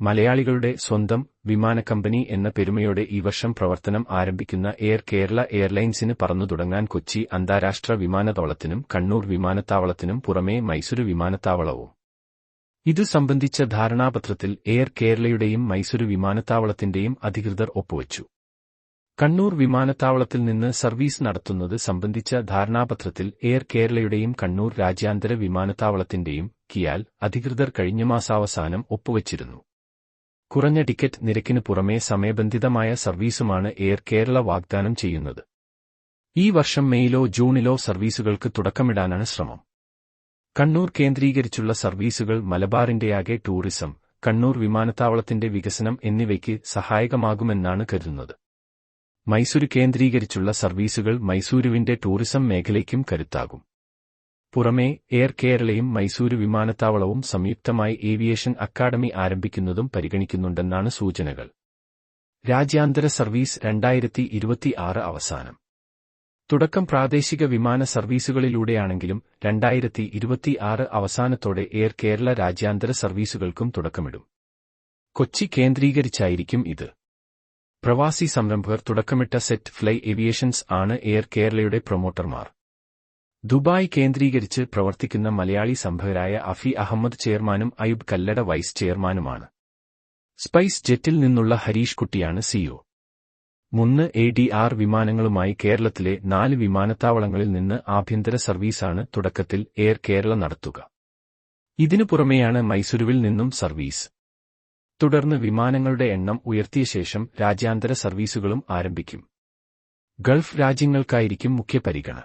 മലയാളികളുടെ സ്വന്തം വിമാനക്കമ്പനി എന്ന പെരുമയോടെ ഈ വർഷം പ്രവർത്തനം ആരംഭിക്കുന്ന എയർ കേരള എയർലൈൻസിന് പറന്നു തുടങ്ങാൻ കൊച്ചി അന്താരാഷ്ട്ര വിമാനത്താവളത്തിനും കണ്ണൂർ വിമാനത്താവളത്തിനും പുറമേ മൈസൂരു വിമാനത്താവളവും. ഇതു സംബന്ധിച്ച ധാരണാപത്രത്തിൽ എയർ കേരളയുടെയും മൈസൂരു വിമാനത്താവളത്തിന്റെയും അധികൃതർ ഒപ്പുവച്ചു. കണ്ണൂർ വിമാനത്താവളത്തിൽ നിന്ന് സർവീസ് നടത്തുന്നത് സംബന്ധിച്ച ധാരണാപത്രത്തിൽ എയർ കേരളയുടെയും കണ്ണൂർ രാജ്യാന്തര വിമാനത്താവളത്തിന്റെയും കിയാൽ അധികൃതർ കഴിഞ്ഞ മാസാവസാനം ഒപ്പുവച്ചിരുന്നു. കുറഞ്ഞ ടിക്കറ്റ് നിരക്കിനു പുറമേ സമയബന്ധിതമായ സർവീസുമാണ് എയർ കേരള വാഗ്ദാനം ചെയ്യുന്നത്. ഈ വർഷം മെയിലോ ജൂണിലോ സർവീസുകൾക്ക് തുടക്കമിടാനാണ് ശ്രമം. കണ്ണൂർ കേന്ദ്രീകരിച്ചുള്ള സർവീസുകൾ മലബാറിന്റെയാകെ ടൂറിസം കണ്ണൂർ വിമാനത്താവളത്തിന്റെ വികസനം എന്നിവയ്ക്ക് സഹായകമാകുമെന്നാണ് കരുതുന്നത്. മൈസൂരു കേന്ദ്രീകരിച്ചുള്ള സർവീസുകൾ മൈസൂരുവിന്റെ ടൂറിസം മേഖലയ്ക്കും കരുത്താകും. പുറമേ എയർ കേരളയും മൈസൂരു വിമാനത്താവളവും സംയുക്തമായി ഏവിയേഷൻ അക്കാദമി ആരംഭിക്കുന്നതും പരിഗണിക്കുന്നുണ്ടെന്നാണ് സൂചനകൾ. രാജ്യാന്തര സർവീസ് രണ്ടായിരത്തി ഇരുപത്തിയാറ് അവസാനം. തുടക്കം പ്രാദേശിക വിമാന സർവീസുകളിലൂടെയാണെങ്കിലും രണ്ടായിരത്തി ഇരുപത്തിയാറ് അവസാനത്തോടെ എയർ കേരള രാജ്യാന്തര സർവീസുകൾക്കും തുടക്കമിടും. കൊച്ചി കേന്ദ്രീകരിച്ചായിരിക്കും ഇത്. പ്രവാസി സംരംഭകർ തുടക്കമിട്ട സെറ്റ് ഫ്ലൈ ഏവിയേഷൻസ് ആണ് എയർ കേരളയുടെ പ്രൊമോട്ടർമാർ. ദുബായ് കേന്ദ്രീകരിച്ച് പ്രവർത്തിക്കുന്ന മലയാളി സംഭവരായ അഫി അഹമ്മദ് ചെയർമാനും അയുബ് കല്ലട വൈസ് ചെയർമാനുമാണ്. സ്പൈസ് ജെറ്റിൽ നിന്നുള്ള ഹരീഷ് കുട്ടിയാണ് സിഇഒ. മുന്ന് എ ഡി ആർ വിമാനങ്ങളുമായി കേരളത്തിലെ നാല് വിമാനത്താവളങ്ങളിൽ നിന്ന് ആഭ്യന്തര സർവീസാണ് തുടക്കത്തിൽ എയർ കേരള നടത്തുക. ഇതിനു പുറമെയാണ് മൈസൂരുവിൽ നിന്നും സർവീസ്. തുടർന്ന് വിമാനങ്ങളുടെ എണ്ണം ഉയർത്തിയ ശേഷം രാജ്യാന്തര സർവീസുകളും ആരംഭിക്കും. ഗൾഫ് രാജ്യങ്ങൾക്കായിരിക്കും മുഖ്യ പരിഗണന.